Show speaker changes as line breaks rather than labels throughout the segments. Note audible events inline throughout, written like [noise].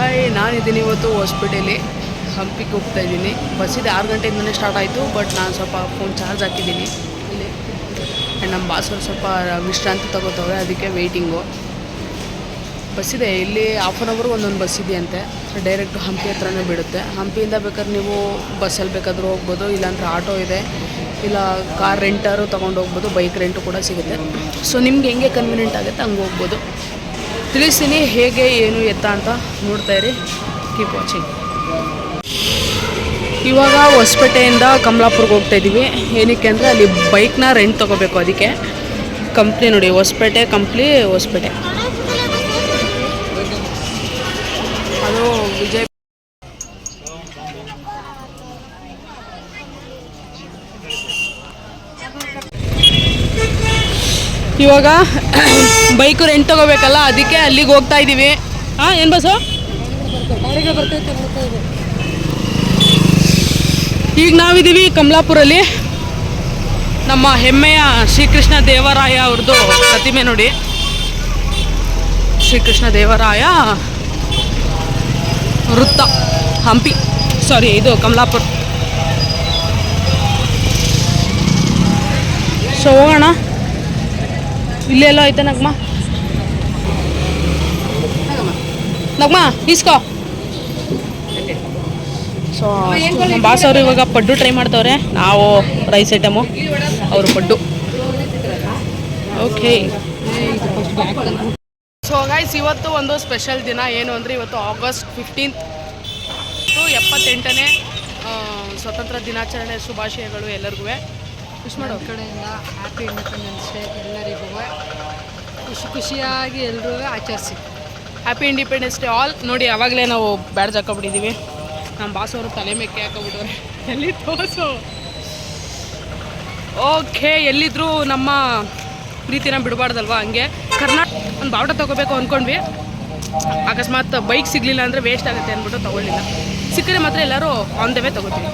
Hi ನಾನಿದ್ದೀನಿ ಇವತ್ತು ಹಾಸ್ಪಿಟಲಿ ಹಂಪಿಗೆ ಹೋಗ್ತಾ ಇದ್ದೀನಿ. ಬಸ್ಸಿದೆ ಆರು ಗಂಟೆಯಿಂದನೇ ಸ್ಟಾರ್ಟ್ ಆಯಿತು ಬಟ್ ನಾನು ಸ್ವಲ್ಪ ಫೋನ್ ಚಾರ್ಜ್ ಹಾಕಿದ್ದೀನಿ. ಇಲ್ಲಿ. ಆ್ಯಂಡ್ ನಮ್ಮ ಬಾಸರು ಸ್ವಲ್ಪ ವಿಶ್ರಾಂತಿ ತಗೋತವ್ರೆ, ಅದಕ್ಕೆ ವೆಯ್ಟಿಂಗು ಬಸ್ಸಿದೆ ಇಲ್ಲಿ ಹಾಫ್ ಆನ್ ಅವರ್ಗೆ ಒಂದೊಂದು ಬಸ್ ಇದೆಯಂತೆ. ಡೈರೆಕ್ಟ್ ಹಂಪಿ ಹತ್ರನೇ ಬಿಡುತ್ತೆ. ಹಂಪಿಯಿಂದ ಬೇಕಾದ್ರೆ ನೀವು ಬಸ್ಸಲ್ಲಿ ಬೇಕಾದರೂ ಹೋಗ್ಬೋದು, ಇಲ್ಲಾಂದ್ರೆ ಆಟೋ ಇದೆ. ಇಲ್ಲ ಕಾರ್ ರೆಂಟಾರು ತೊಗೊಂಡು ಹೋಗ್ಬೋದು ಬೈಕ್ ರೆಂಟು ಕೂಡ ಸಿಗುತ್ತೆ. ಸೊ ನಿಮ್ಗೆ ಹೆಂಗೆ ಕನ್ವೀನಿಯೆಂಟ್ ಆಗುತ್ತೆ, ಹಂಗೆ ಹೋಗ್ಬೋದು. ತಿಳಿಸ್ತೀನಿ ಹೇಗೆ ಏನು ಎತ್ತ ಅಂತ ನೋಡ್ತಾ ಇರಿ. ಕೀಪ್ ವಾಚಿಂಗ್ ಇವಾಗ ಹೊಸಪೇಟೆಯಿಂದ ಕಮಲಾಪುರ್ಗೆ ಹೋಗ್ತಾ ಇದ್ದೀವಿ. ಏನಕ್ಕೆ ಅಂದರೆ ಅಲ್ಲಿ ಬೈಕ್ನ ರೆಂಟ್ ತೊಗೋಬೇಕು ಅದಕ್ಕೆ. ಕಂಪ್ನಿ ನೋಡಿ ಹೊಸಪೇಟೆ ಕಂಪ್ನಿ ಹೊಸಪೇಟೆ. ಅದು ವಿಜಯ್ ಇವಾಗ ಬೈಕು ರೆಂಟ್ ತಗೋಬೇಕಲ್ಲ, ಅದಕ್ಕೆ ಅಲ್ಲಿಗೆ ಹೋಗ್ತಾ ಇದ್ದೀವಿ ಹಾಂ ಏನು ಬಸ್ಸು? ಈಗ ನಾವಿದ್ದೀವಿ ಕಮಲಾಪುರಲ್ಲಿ. ನಮ್ಮ ಹೆಮ್ಮೆಯ ಶ್ರೀಕೃಷ್ಣ ದೇವರಾಯ ಅವ್ರದ್ದು ಪ್ರತಿಮೆ ನೋಡಿ. ಶ್ರೀಕೃಷ್ಣ ದೇವರಾಯ ವೃತ್ತ, ಹಂಪಿ. ಸಾರಿ ಇದು ಕಮಲಾಪುರ. ಸೊ ಹೋಗೋಣ. ಇಲ್ಲೆಲ್ಲೋ ಐತೆ ನಗ್ಮ. ನಗ್ಮ ಇಸ್ಕೋ ಸೊ ನಮ್ಮ ಬಾಸ್ ಅವರು ಇವಾಗ ಪಡ್ಡು ಟ್ರೈ ಮಾಡ್ತವ್ರೆ. ನಾವು ರೈಸ್ ಐಟಮು ಅವರು ಪಡ್ಡು. ಓಕೆ ಸೊ ಗೈಸ್ ಇವತ್ತು ಒಂದು ಸ್ಪೆಷಲ್ ದಿನ. ಏನು ಅಂದರೆ ಇವತ್ತು ಆಗಸ್ಟ್ ಫಿಫ್ಟೀನ್ತ್ ಟು ಎಪ್ಪತ್ತೆಂಟನೇ ಸ್ವತಂತ್ರ ದಿನಾಚರಣೆ ಶುಭಾಶಯಗಳು ಎಲ್ಲರಿಗೂ. ವಿಶ್ ಮಾಡೋ
ಕಡೆಯಿಂದ ಹ್ಯಾಪಿ ಇಂಡಿಪೆಂಡೆನ್ಸ್ ಡೇ ಎಲ್ಲರಿಗೂ. ಖುಷಿ ಖುಷಿಯಾಗಿ ಎಲ್ಲರೂ ಆಚರಿಸಿ.
ಹ್ಯಾಪಿ ಇಂಡಿಪೆಂಡೆನ್ಸ್ ಡೇ ಆಲ್ ನೋಡಿ ಆವಾಗಲೇ ನಾವು ಬ್ಯಾಡ್ಜ್ ಹಾಕೊಬಿಟ್ಟಿದ್ದೀವಿ ನಮ್ಮ ಬಾಸ್ ಅವರು ತಲೆ ಮೇಕೆ ಹಾಕೊಬಿಟ್ಟವ್ರೆ. ಎಲ್ಲಿ ತೋರಿಸು ಓಕೆ ಎಲ್ಲಿದ್ರು ನಮ್ಮ ಪ್ರೀತಿನ ಬಿಡಬಾರ್ದಲ್ವಾ ಹಂಗೆ? ಕರ್ನಾಟಕ ಒಂದು ಬಾವುಟ ತೊಗೋಬೇಕು ಅಂದ್ಕೊಂಡ್ವಿ ಅಕಸ್ಮಾತ್ ಬೈಕ್ ಸಿಗಲಿಲ್ಲ ಅಂದರೆ ವೇಸ್ಟ್ ಆಗುತ್ತೆ ಅಂದ್ಬಿಟ್ಟು ತೊಗೊಳ್ಳಿಲ್ಲ ಸಿಕ್ಕರೆ ಮಾತ್ರ ಎಲ್ಲರೂ ಆನ್ ದ ವೇ ತಗೋತೀವಿ.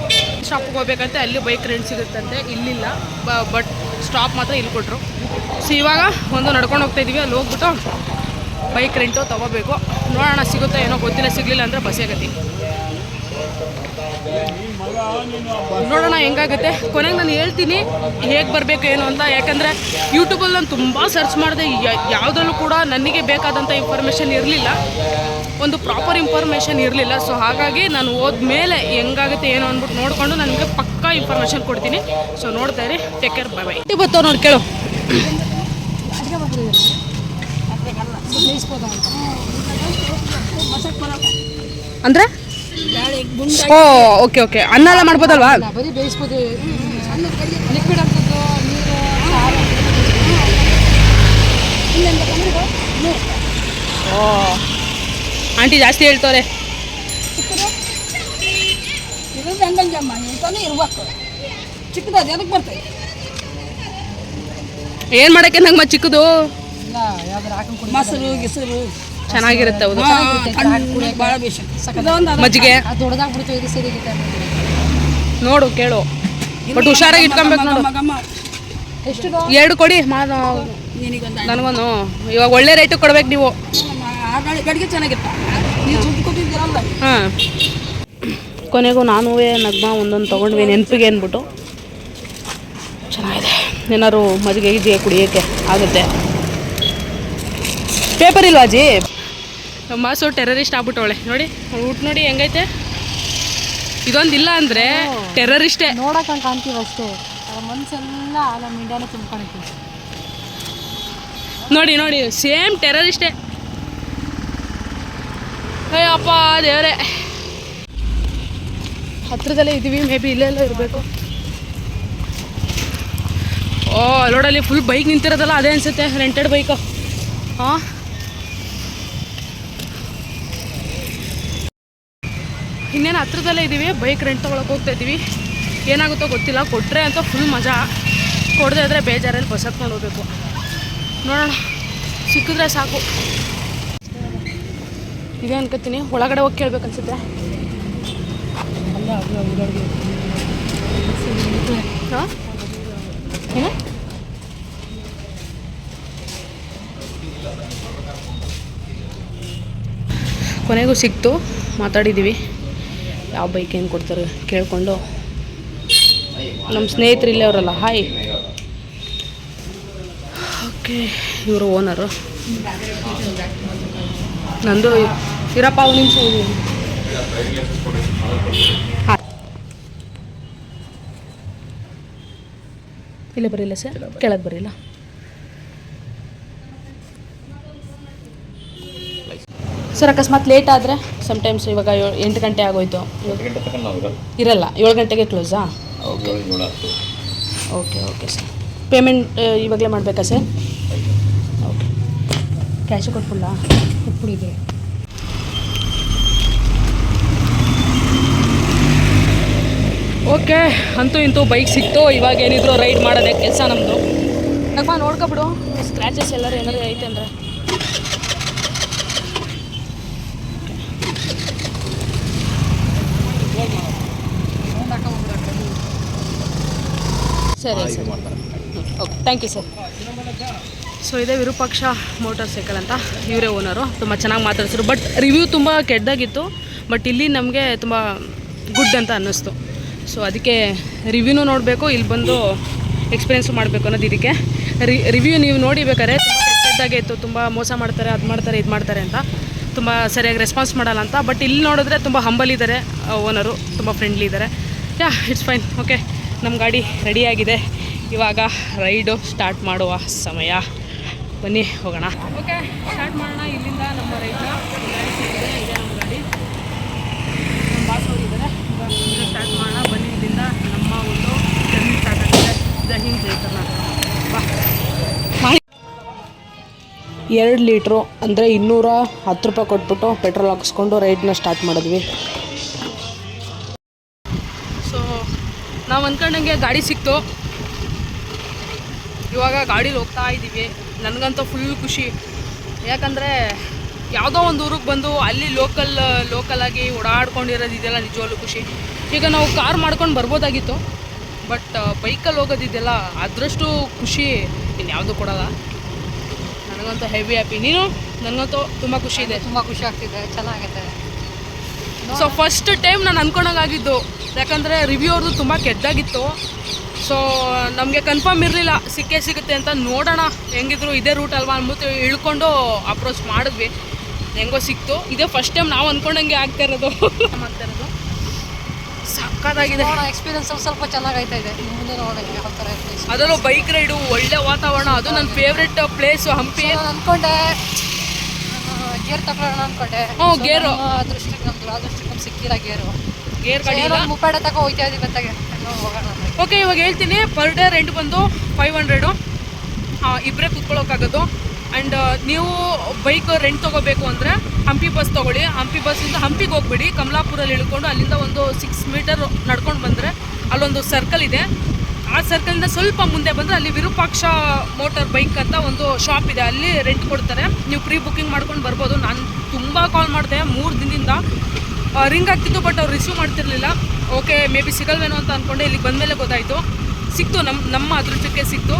ಶಾಪಿಗೆ ಹೋಗ್ಬೇಕಂತೆ ಅಲ್ಲಿ ಬೈಕ್ ರೆಂಟ್ ಸಿಗುತ್ತಂತೆ, ಇಲ್ಲಿಲ್ಲ. ಬಟ್ ಸ್ಟಾಪ್ ಮಾತ್ರ ಇಲ್ಲಿ ಕೊಟ್ಟರು ಸೊ ಇವಾಗ ಒಂದು ನಡ್ಕೊಂಡು ಹೋಗ್ತಾ ಇದ್ದೀವಿ ಅಲ್ಲಿ ಹೋಗ್ಬಿಟ್ಟು ಬೈಕ್ ರೆಂಟು ತೊಗೋಬೇಕು. ನೋಡೋಣ ಸಿಗುತ್ತೆ ಏನೋ ಗೊತ್ತಿಲ್ಲ, ಸಿಗಲಿಲ್ಲ ಅಂದರೆ ಬಸ್ ಆಗತ್ತೆ ನೋಡೋಣ ಹೆಂಗಾಗುತ್ತೆ. ಕೊನೆಗೆ ನಾನು ಹೇಳ್ತೀನಿ, ಹೇಗೆ ಬರಬೇಕು, ಏನು ಅಂತ. ಯಾಕಂದರೆ ಯೂಟ್ಯೂಬಲ್ಲಿ ನಾನು ತುಂಬ ಸರ್ಚ್ ಮಾಡಿದೆ ಯಾವುದರಲ್ಲೂ ಕೂಡ ನನಗೆ ಬೇಕಾದಂಥ ಇನ್ಫಾರ್ಮೇಷನ್ ಇರಲಿಲ್ಲ. ಒಂದು ಪ್ರಾಪರ್ ಇನ್ಫಾರ್ಮೇಷನ್ ಇರಲಿಲ್ಲ. ಸೊ ಹಾಗಾಗಿ ನಾನು ಹೋದ್ಮೇಲೆ ಹೆಂಗಾಗುತ್ತೆ ಏನು ಅಂದ್ಬಿಟ್ಟು ನೋಡಿಕೊಂಡು ನನಗೆ ಪಕ್ಕಾ ಇನ್ಫಾರ್ಮೇಷನ್ ಕೊಡ್ತೀನಿ. ಸೊ ನೋಡ್ತಾ ಇರಿ. ಟೇಕ್ ಕೇರ್ ಬೈ ಬೈ ಬತ್ತೋ ನೋಡಿ ಕೇಳು. ಅಂದ್ರೆ? ಓ ಓಕೆ ಓಕೆ ಅನ್ನ ಎಲ್ಲ ಮಾಡ್ಬೋದಲ್ವಾ?
ಬರೀ ಬೇಯಿಸ್ಬೋದು ಲಿಕ್ವಿಡ್
ಓ. ಆಂಟಿ ಜಾಸ್ತಿ ಹೇಳ್ತವ್ರೆ.
ಏನ್ ಮಾಡಕ್ಕೆ ನಂಗೆ ಮತ್ತೆ ಚಿಕ್ಕದಾದ ಅದಕ್ಕೆ ಬರ್ತದೆ.
ಏನು ಮಾಡೋಕ್ಕೆ ನಂಗೆ ಚಿಕ್ಕದು?
ಇಲ್ಲ ಯಾವ್ದಾರು ಹಾಕೊಂಡು ಮೊಸರು ಗಿಸರು.
ಚೆನ್ನಾಗಿರುತ್ತೆ ಹೌದು.
ಭಾಳ ಬೇಷ
ಮಜ್ಜಿಗೆ. ನೋಡು ಕೇಳು. ಬಟ್ ಹುಷಾರಾಗಿ ಇಟ್ಕೊಬೇಕು ನೋಡು.
ಎಷ್ಟು
ಎರಡು ಕೊಡಿ ಮಾ ನನಗೊಂದು. ಇವಾಗ ಒಳ್ಳೆ ರೇಟು ಕೊಡ್ಬೇಕು ನೀವು.
ಗಡಿಗೆ ಚೆನ್ನಾಗಿತ್ತು ನೀವು ದುಡ್ಡು ಕೊಟ್ಟಿದ್ದೀರಲ್ಲ
ಹಾಂ. ಕೊನೆಗೂ ನಾನು ನಗ್ಮ ಒಂದೊಂದು ತೊಗೊಂಡ್ವಿ ನೆನಪಿಗೆ ಅಂದ್ಬಿಟ್ಟು. ಚೆನ್ನಾಗಿದೆ. ಏನಾದ್ರು ಮಜ್ಜಿಗೆ ಇದೆಯಾ ಕುಡಿಯೋಕ್ಕೆ ಆಗುತ್ತೆ. ಪೇಪರ್ ಇಲ್ವಾ ಅಜ್ಜಿ? ನಮ್ಮ ಮಾಸು ಟೆರರಿಸ್ಟ್ ಆಗ್ಬಿಟ್ಟವಳೆ. ನೋಡಿ ಊಟ ನೋಡಿ ಹೆಂಗೈತೆ? ಇದೊಂದು ಇಲ್ಲ ಅಂದರೆ ಟೆರರಿಸ್ಟೇ
ನೋಡಕ್ಕೆ ಕಾಣ್ತೀವಿ ಅಷ್ಟೇ. ಆ ನಮ್ಮ ಇಂಡಿಯಾನೇ ತುಂಬ್ಕೊಂಡಿರ್ತೀವಿ.
ನೋಡಿ ನೋಡಿ ಸೇಮ್ ಟೆರರಿಸ್ಟೇ ಅಯ್ಯಪ್ಪ, ದೇವರೇ. ಹತ್ರದಲ್ಲೇ ಇದ್ದೀವಿ ಮೇ ಬಿ ಇಲ್ಲೆಲ್ಲ ಇರಬೇಕು. ಓ ಅಲ್ಲೋಡಲ್ಲಿ ಫುಲ್ ಬೈಕ್ ನಿಂತಿರೋದಲ್ಲ, ಅದೇ ಅನ್ಸುತ್ತೆ ರೆಂಟೆಡ್ ಬೈಕು ಹಾಂ? ಇನ್ನೇನು ಹತ್ರದಲ್ಲೇ ಇದ್ದೀವಿ ಬೈಕ್ ರೆಂಟ್ ತೊಗೊಳಕ್ಕೆ ಹೋಗ್ತಾ ಇದ್ದೀವಿ. ಏನಾಗುತ್ತೋ ಗೊತ್ತಿಲ್ಲ ಕೊಟ್ಟರೆ ಅಂತ ಫುಲ್ ಮಜಾ. ಕೊಡದೇ ಇದ್ರೆ ಬೇಜಾರಲ್ಲಿ ಬಸ್ ಹತ್ಕೊಂಡು ಹೋಗ್ಬೇಕು. ನೋಡೋಣ. ಸಿಕ್ಕಿದ್ರೆ ಸಾಕು. ಇದೆ ಅನ್ಕೋತೀನಿ. ಒಳಗಡೆ ಹೋಗಿ ಕೇಳ್ಬೇಕು ಅನ್ಸುತ್ತೆ. ಏನು? ಕೊನೆಗೂ ಸಿಕ್ತು. ಮಾತಾಡಿದ್ದೀವಿ ಯಾವ ಬೈಕ್ ಏನು ಕೊಡ್ತಾರೆ ಕೇಳಿಕೊಂಡು. ನಮ್ಮ ಸ್ನೇಹಿತರು ಇಲ್ಲೇ ಅವರಲ್ಲ, ಹಾಯ್. ಓಕೆ, ಇವರು ಓನರು ನಂದು ಇರಪ್ಪ ಒಂದು ನಿಮಿಷ ಇಲ್ಲ ಹಾಂ ಇಲ್ಲೇ ಬರಿಲ್ಲ ಸರ್ ಕೆಳಗೆ ಬರಿಲ್ಲ. ಸರ್ ಅಕಸ್ಮಾತ್ ಲೇಟ್ ಆದರೆ ಸಮ್ಟೈಮ್ಸ್ ಇವಾಗ ಏಳ್- ಎಂಟು ಗಂಟೆ ಆಗೋಯ್ತು. ಇರಲ್ಲ ಏಳು ಗಂಟೆಗೆ ಕ್ಲೋಸಾ
okay
okay okay sir payment ಇವಾಗಲೇ ಮಾಡಬೇಕಾ ಸರ್ ಓಕೆ ಕ್ಯಾಶು ಕೊಟ್ಬಿಡ್ಲಾ? ಓಕೆ ಅಂತೂ ಇಂತೂ ಬೈಕ್ ಸಿಕ್ತು. ಇವಾಗ ಏನಿದ್ರು ರೈಡ್ ಮಾಡೋದೇ ಕೆಲಸ ನಮ್ಮದು ಯಾಕಪ್ಪ ನೋಡ್ಕೊಬಿಡು ಸ್ಕ್ರ್ಯಾಚಸ್ ಎಲ್ಲರೂ ಏನಾದರೂ ಐತೆ ಅಂದರೆ. ಸರಿ ಸರಿ.
ಮಾಡ್ತಾರೆ.
Okay thank you sir so ಇದೇ ವಿರೂಪಾಕ್ಷ ಮೋಟಾರ್ ಸೈಕಲ್ ಅಂತ, ಇವರೇ ಓನರು ತುಂಬ ಚೆನ್ನಾಗಿ ಮಾತಾಡ್ಸಿದ್ರು. ಬಟ್ ರಿವ್ಯೂ ತುಂಬ ಕೆಟ್ಟದಾಗಿತ್ತು. ಬಟ್ ಇಲ್ಲಿ ನಮಗೆ ತುಂಬ ಗುಡ್ ಅಂತ ಅನ್ನಿಸ್ತು. ಸೊ ಅದಕ್ಕೆ ರಿವ್ಯೂನೂ ನೋಡಬೇಕು, ಇಲ್ಲಿ ಬಂದು ಎಕ್ಸ್ಪೀರಿಯೆನ್ಸು ಮಾಡಬೇಕು ಅನ್ನೋದು ಇದಕ್ಕೆ. ರಿವ್ಯೂ ನೀವು ನೋಡಿ ಬೇಕಾದ್ರೆ ತುಂಬ ಕೆಟ್ಟದಾಗೆ ಇತ್ತು, ತುಂಬ ಮೋಸ ಮಾಡ್ತಾರೆ, ಅದು ಮಾಡ್ತಾರೆ, ಇದು ಮಾಡ್ತಾರೆ ಅಂತ. ತುಂಬ ಸರಿಯಾಗಿ ರೆಸ್ಪಾನ್ಸ್ ಮಾಡಲ್ಲ ಅಂತ. ಬಟ್ ಇಲ್ಲಿ ನೋಡಿದ್ರೆ ತುಂಬ ಹಂಬಲ್ ಇದ್ದಾರೆ ಓನರು ತುಂಬ ಫ್ರೆಂಡ್ಲಿ ಇದ್ದಾರೆ ಯಾ ಇಟ್ಸ್ ಫೈನ್ ಓಕೆ ನಮ್ಮ ಗಾಡಿ ರೆಡಿಯಾಗಿದೆ ಇವಾಗ ರೈಡು ಸ್ಟಾರ್ಟ್ ಮಾಡುವ ಸಮಯ. ಬನ್ನಿ ಹೋಗೋಣ. ಓಕೆ ಸ್ಟಾರ್ಟ್ ಮಾಡೋಣ. ಇಲ್ಲಿಂದ ನಮ್ಮ ರೈತ ಇದೆ ನಮ್ಮ ಗಾಡಿ ನಮ್ಮ ಬಾಸ್ ಅವರು ಇದ್ದಾರೆ ಇವಾಗ ಸ್ಟಾರ್ಟ್ ಮಾಡೋಣ ಬನ್ನಿ ಇಲ್ಲಿಂದ ನಮ್ಮ ಒಂದು ಜರ್ನಿ ಸ್ಟಾರ್ಟ್ ಆಗಿದೆ ಜೈ ಕರ್ನಾಟಕ ಎರಡು ಲೀಟ್ರು ಅಂದರೆ ಇನ್ನೂರ ಹತ್ತು ರೂಪಾಯಿ ಕೊಟ್ಬಿಟ್ಟು ಪೆಟ್ರೋಲ್ ಹಾಕಿಸ್ಕೊಂಡು ರೈಡ್ನ ಸ್ಟಾರ್ಟ್ ಮಾಡಿದ್ವಿ. ಸೊ ನಾವು ಅಂದ್ಕೊಂಡಂಗೆ ಗಾಡಿ ಸಿಕ್ತು. ಇವಾಗ ಗಾಡೀಲಿ ಹೋಗ್ತಾ ಇದ್ದೀವಿ ನನಗಂತೂ ಫುಲ್ ಖುಷಿ. ಯಾಕಂದರೆ ಯಾವುದೋ ಒಂದು ಊರಿಗೆ ಬಂದು ಅಲ್ಲಿ ಲೋಕಲ್ ಲೋಕಲಾಗಿ ಓಡಾಡ್ಕೊಂಡಿರೋದು ಇದೆಲ್ಲ ನಿಜವಾಗ್ಲೂ ಖುಷಿ. ಈಗ ನಾವು ಕಾರ್ ಮಾಡ್ಕೊಂಡು ಬರ್ಬೋದಾಗಿತ್ತು ಬಟ್ ಬೈಕಲ್ಲಿ ಹೋಗೋದಿದೆಲ್ಲ ಅದರಷ್ಟು ಖುಷಿ ಇನ್ಯಾವುದು ಕೊಡಲ್ಲ. ನನಗಂತೂ ಹೆವಿ ಹ್ಯಾಪಿ ನೀನು? ನನಗಂತೂ ತುಂಬ ಖುಷಿ ಇದೆ.
ತುಂಬ ಖುಷಿ ಆಗ್ತಿದೆ. ಚೆನ್ನಾಗೈತೆ.
ಸೊ ಫಸ್ಟ್ ಟೈಮ್ ನಾನು ಅನ್ಕೊಂಡಾಗಿದ್ದು ಯಾಕಂದರೆ ರಿವ್ಯೂ ಅವ್ರದ್ದು ತುಂಬ ಕೆದ್ದಾಗಿತ್ತು ಸೊ ನಮಗೆ ಕನ್ಫರ್ಮ್ ಇರಲಿಲ್ಲ. ಸಿಕ್ಕೇ ಸಿಗುತ್ತೆ ಅಂತ ನೋಡೋಣ. ಹೆಂಗಿದ್ರು ಇದೇ ರೂಟ್ ಅಲ್ವಾ ಅಂದ್ಬಿಟ್ಟು ಇಳ್ಕೊಂಡು ಅಪ್ರೋಚ್ ಮಾಡಿದ್ವಿ. ಹೆಂಗೋ ಸಿಕ್ತು. ಇದೇ ಫಸ್ಟ್ ಟೈಮ್ ನಾವು ಅಂದ್ಕೊಂಡಂಗೆ ಆಗ್ತಾ ಇರೋದು. ಆಗ್ತಾ ಇರೋದು? ಸಕ್ಕತ್ತಾಗಿದೆ
ಎಕ್ಸ್ಪೀರಿಯನ್ಸ್ ಸ್ವಲ್ಪ ಚೆನ್ನಾಗೈತಾ ಇದೆ. ಮುಂದೆ ನೋಡೋಣ ಯಾವ ಥರ
ಅದರಲ್ಲೂ ಬೈಕ್ ರೈಡು ಒಳ್ಳೆ ವಾತಾವರಣ ಅದು ನನ್ನ ಫೇವ್ರೆಟ್ ಪ್ಲೇಸು ಹಂಪಿ.
ಅಂದ್ಕೊಂಡೆ ಅನ್ಕೊಂಡೆ ಗೇರ್ ತಗೊಳ್ಳೋಣ ಅನ್ಕೊಂಡೆ.
ಹ್ಞೂ, ಗೇರು.
ನಮ್ಮ ಅದೃಷ್ಟಕ್ಕೆ ನಮ್ದು ಅದೃಷ್ಟಕ್ಕೆ ನಮ್ಗೆ ಸಿಕ್ಕಿಲ್ಲ ಗೇರು.
ಗೇರ್ ಗಾಡಿ ಇಲ್ಲ
ಮುಪ್ಪಾಡ ತಗೋ ಹೋಯ್ತಾ ಇದೀವಿ ಬತ್ತಾಗೆ ಹೋಗೋಣ.
ಓಕೆ ಇವಾಗ ಹೇಳ್ತೀನಿ ಪರ್ ಡೇ ರೆಂಟ್ ಬಂದು ಫೈವ್ ಹಂಡ್ರೆಡು ಇಬ್ಬರೇ ಕೂತ್ಕೊಳ್ಳೋಕ್ಕಾಗೋದು. ಆ್ಯಂಡ್ ನೀವು ಬೈಕ್ ರೆಂಟ್ ತೊಗೋಬೇಕು ಅಂದರೆ ಹಂಪಿ ಬಸ್ ತೊಗೊಳ್ಳಿ. ಹಂಪಿ ಬಸ್ಸಿಂದ ಹಂಪಿಗೆ ಹೋಗ್ಬಿಡಿ. ಕಮಲಾಪುರಲ್ಲಿ ಇಳ್ಕೊಂಡು ಅಲ್ಲಿಂದ ಒಂದು ಸಿಕ್ಸ್ ಮೀಟರ್ ನಡ್ಕೊಂಡು ಬಂದರೆ ಅಲ್ಲೊಂದು ಸರ್ಕಲ್ ಇದೆ. ಆ ಸರ್ಕಲಿಂದ ಸ್ವಲ್ಪ ಮುಂದೆ ಬಂದರೆ ಅಲ್ಲಿ ವಿರೂಪಾಕ್ಷ ಮೋಟಾರ್ ಬೈಕ್ ಅಂತ ಒಂದು ಶಾಪ್ ಇದೆ. ಅಲ್ಲಿ ರೆಂಟ್ ಕೊಡ್ತಾರೆ. ನೀವು ಪ್ರೀ ಬುಕ್ಕಿಂಗ್ ಮಾಡ್ಕೊಂಡು ಬರ್ಬೋದು. ನಾನು ತುಂಬ ಕಾಲ್ ಮಾಡಿದೆ. ಮೂರು ದಿನದಿಂದ ರಿಂಗ್ ಆಗ್ತಿತ್ತು ಬಟ್ ಅವ್ರು ರಿಸೀವ್ ಮಾಡ್ತಿರ್ಲಿಲ್ಲ. ಓಕೆ ಮೇ ಬಿ ಸಿಗಲ್ವೇನೋ ಅಂತ ಅಂದ್ಕೊಂಡೆ ಇಲ್ಲಿಗೆ ಬಂದಮೇಲೆ ಗೊತ್ತಾಯಿತು. ಸಿಕ್ತು. ನಮ್ಮ ನಮ್ಮ ಅದೃಷ್ಟಕ್ಕೆ ಸಿಕ್ತು.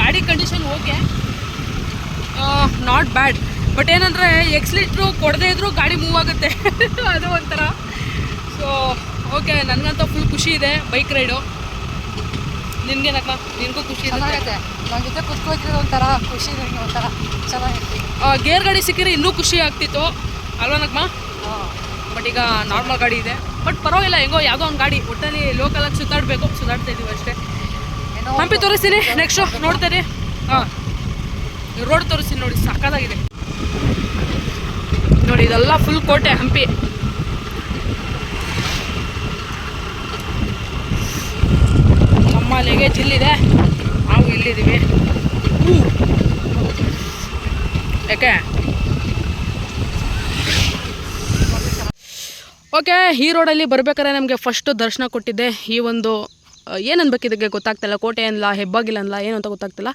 ಗಾಡಿ condition okay not bad but ಏನಂದರೆ ಎಕ್ಸ್ಲಿಟ್ರು ಕೊಡದೇ ಇದ್ರೂ ಗಾಡಿ ಮೂವ್ ಆಗುತ್ತೆ. [laughs] ಅದು ಒಂಥರ. ಸೊ ಓಕೆ ನನಗಂತೂ ಫುಲ್ ಖುಷಿ ಇದೆ. ಬೈಕ್ ರೈಡು ನಿನಗೇನಕ್ಕ ನಿನಗೂ ಖುಷಿ
ಚೆನ್ನಾಗೈತೆ. ನನ್ನ ಜೊತೆ ಕುತ್ಕೋತಿರೋದು ಒಂಥರ ಖುಷಿ ನನಗೆ ಒಂಥರ ಆ
ಗೇರ್ ಗಾಡಿ ಸಿಕ್ಕಿದ್ರೆ ಇನ್ನೂ ಖುಷಿ ಆಗ್ತಿತ್ತು. ಅಲ್ವಾ ನಗ್ಮ
ಹಾಂ.
ಬಟ್ ಈಗ ನಾರ್ಮಲ್ ಗಾಡಿ ಇದೆ. ಬಟ್ ಪರವಾಗಿಲ್ಲ ಹೆಂಗೋ ಯಾವುದೋ ಒಂದು ಗಾಡಿ ಒಟ್ಟಲ್ಲಿ ಲೋಕಲಾಗಿ ಸುತ್ತಾಡಬೇಕು. ಸುತ್ತಾಡ್ತಾ ಇದೀವಿ ಅಷ್ಟೇ. ಹಂಪಿ ತೋರಿಸ್ತೀನಿ. ನೆಕ್ಸ್ಟು ನೋಡ್ತೀರಿ ಹಾಂ. ರೋಡ್ ತೋರಿಸ್ತೀನಿ ನೋಡಿ ಸಕ್ಕದಾಗಿದೆ ನೋಡಿ ಇದೆಲ್ಲ ಫುಲ್ ಕೋಟೆ ಹಂಪಿ. ನಮ್ಮ ಲಗೇಜ್ ಇಲ್ಲಿದೆ ನಾವು ಇಲ್ಲಿದ್ದೀವಿ. ಯಾಕೆ? ಓಕೆ, ಈ ರೋಡಲ್ಲಿ ಬರಬೇಕಾದ್ರೆ ನಮಗೆ ಫಸ್ಟು ದರ್ಶನ ಕೊಟ್ಟಿದ್ದೆ. ಈ ಒಂದು ಏನು ಗೊತ್ತಾಗ್ತಿಲ್ಲ. ಕೋಟೆ ಅನ್ಲ ಹೆಬ್ಬಾಗಿಲ್ಲ ಅನ್ಲ, ಏನು ಅಂತ ಗೊತ್ತಾಗ್ತಿಲ್ಲ.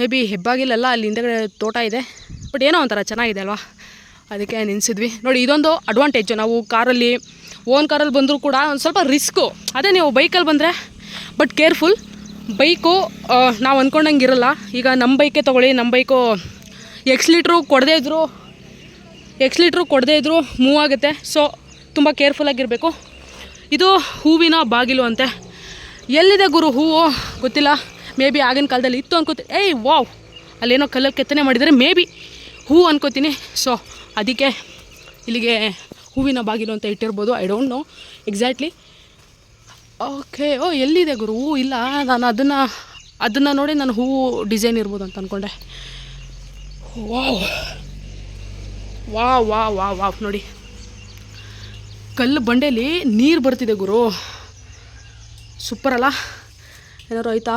ಮೇ ಬಿ ಹೆಬ್ಬಾಗಿಲ್ಲಲ್ಲ ಅಲ್ಲಿ ಹಿಂದೆಗಡೆ ತೋಟ ಇದೆ. ಬಟ್ ಏನೋ ಒಂಥರ ಚೆನ್ನಾಗಿದೆ ಅಲ್ವಾ? ಅದಕ್ಕೆ ನಿನ್ಸಿದ್ವಿ ನೋಡಿ, ಇದೊಂದು ಅಡ್ವಾಂಟೇಜು ನಾವು ಕಾರಲ್ಲಿ ಓನ್ ಕಾರಲ್ಲಿ ಬಂದರೂ ಕೂಡ ಒಂದು ಸ್ವಲ್ಪ ರಿಸ್ಕು ಅದೇ ನೀವು ಬೈಕಲ್ಲಿ ಬಂದರೆ ಬಟ್ ಕೇರ್ಫುಲ್ ಬೈಕು ನಾವು ಅಂದ್ಕೊಂಡಂಗೆ ಇರಲ್ಲ ಈಗ ನಮ್ಮ ಬೈಕೇ ತೊಗೊಳ್ಳಿ ನಮ್ಮ ಬೈಕು ಎಕ್ಸ್ ಲೀಟ್ರು ಕೊಡದೇ ಇದ್ದರೂ ಎಕ್ಸ್ಲೀಟ್ರು ಕೊಡದೇ ಇದ್ದರೂ ಮೂವ್ ಆಗುತ್ತೆ. ಸೊ ತುಂಬ ಕೇರ್ಫುಲ್ಲಾಗಿರಬೇಕು ಇದು ಹೂವಿನ ಬಾಗಿಲು ಅಂತೆ. ಎಲ್ಲಿದೆ ಗುರು ಹೂವು? ಗೊತ್ತಿಲ್ಲ. ಮೇ ಬಿ ಆಗಿನ ಕಾಲದಲ್ಲಿ ಇತ್ತು ಅನ್ಕೋತೀನಿ. ಏಯ್, ವಾವ್! ಅಲ್ಲೇನೋ ಕಲರ್ ಕೆತ್ತನೆ ಮಾಡಿದರೆ ಮೇ ಬಿ ಹೂ ಅನ್ಕೋತೀನಿ. ಸೊ ಅದಕ್ಕೆ ಇಲ್ಲಿಗೆ ಹೂವಿನ ಬಾಗಿಲು ಅಂತ ಇಟ್ಟಿರ್ಬೋದು. I don't know exactly okay oh, ಎಲ್ಲಿದೆ ಗುರು? ಹೂ ಇಲ್ಲ. ನಾನು ಅದನ್ನು ಅದನ್ನು ನೋಡಿ ನಾನು ಹೂವು ಡಿಸೈನ್ ಇರ್ಬೋದು ಅಂತ ಅಂದ್ಕೊಂಡೆ ವಾವ್ ವಾ ವಾ ವಾ ವಾವ್ ನೋಡಿ. ಕಲ್ಲು ಬಂಡೆಯಲ್ಲಿ ನೀರು ಬರ್ತಿದೆ ಗುರು. ಸೂಪರ್ ಅಲ್ಲ? ಏನಾರು ಆಯ್ತಾ?